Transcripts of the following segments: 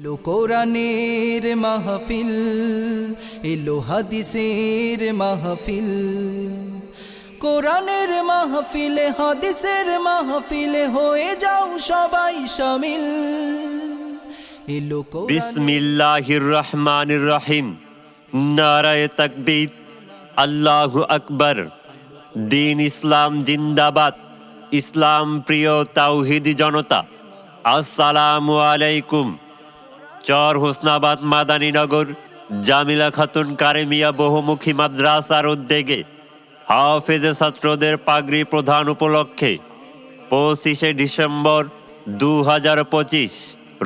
এলো কোরআনের মাহফিল, এলো হাদিসের মাহফিল। কোরআনের মাহফিলে, হাদিসের মাহফিলে, হয়ে যাও সবাই সামিল। বিসমিল্লাহির রহমানির রহিম। নারায় তাকবীর, আল্লাহু আকবার। দিন ইসলাম জিন্দাবাদ। ইসলাম প্রিয় তাওহিদি জনতা, আসসালামু আলাইকুম। চর হোসনাবাদ মাদানীনগর জামিলা খাতুন কারেমিয়া বহুমুখী মাদ্রাসার উদ্যোগে হাফেজে ছাত্রদের পাগড়ি প্রধান উপলক্ষে পঁচিশে ডিসেম্বর দু হাজার পঁচিশ,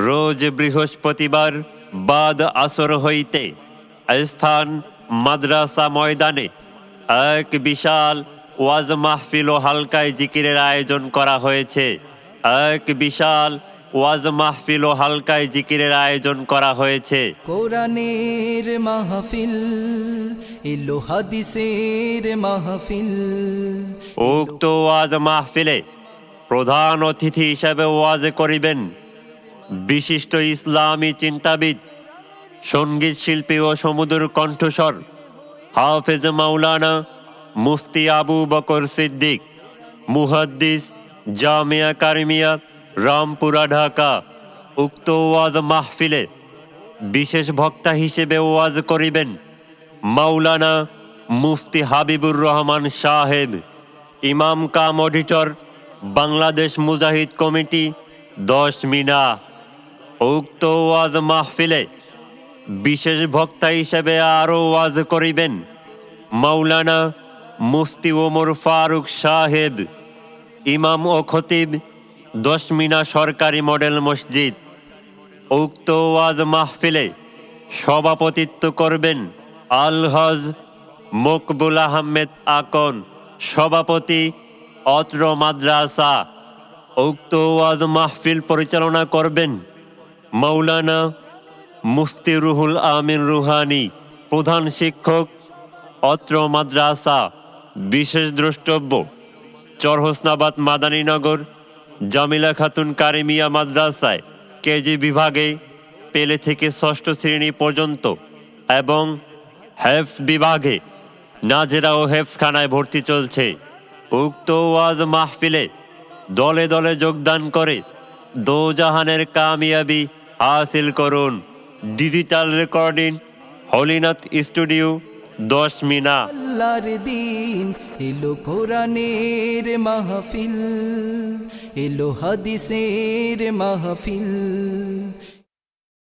রোজ বৃহস্পতিবার বাদ আসর হইতে স্থান মাদ্রাসা ময়দানে এক বিশাল ওয়াজ মাহফিল ও হালকায় জিকিরের আয়োজন করা হয়েছে। এক বিশাল ওয়াজ মাহফিল ও হালকায় জিকিরের আয়োজন করা হয়েছে। কোরআনের মাহফিল এলো হাদিসের মাহফিল। উক্ত ওয়াজ মাহফিলে প্রধান অতিথি হিসেবে ওয়াজ করিবেন বিশিষ্ট ইসলামী চিন্তাবিদ সংগীত শিল্পী ও সমুদ্র কণ্ঠস্বর হাফেজ মাওলানা মুফতি আবু বকর সিদ্দিক মুহাদ্দিস জামিয়া কারিমিয়া রামপুরা, ঢাকা। উক্ত ওয়াজ মাহফিলে বিশেষ বক্তা হিসেবে ওয়াজ করিবেন মাওলানা মুফতি হাবিবুর রহমান সাহেব, ইমাম cum auditor, Bangladesh Mujahid committee, দশ মিনা। উক্ত ওয়াজ মাহফিলে বিশেষ বক্তা হিসেবে আরও ওয়াজ করিবেন মাওলানা মুফতি ওমর ফারুক সাহেব, ইমাম ও খতিব দশমিনা সরকারি মডেল মসজিদ। উক্ত ওয়াজ মাহফিলে সভাপতিত্ব করবেন আলহজ মকবুল আহমেদ আকন, সভাপতি অত্র মাদ্রাসা। উক্ত ওয়াজ মাহফিল পরিচালনা করবেন মৌলানা মুফতি রুহুল আমিন রুহানি, প্রধান শিক্ষক, অত্র মাদ্রাসা। বিশেষ দ্রষ্টব্য, চরহসনাবাদ মাদানীনগর জামিলা খাতুন কারিমিয়া মাদ্রাসায় কেজি বিভাগে পেলে থেকে ষষ্ঠ শ্রেণি পর্যন্ত এবং হেফস বিভাগে নাজেরা ও হেফসখানায় ভর্তি চলছে। উক্ত ওয়াজ মাহফিলে দলে দলে যোগদান করে দোজাহানের কামিয়াবি হাসিল করুন। ডিজিটাল রেকর্ডিং, হলিনাথ স্টুডিও দশ মিনা। আল্লাহর দিন এলো কোরআনের মাহফিল এলো হাদিসের মাহফিল।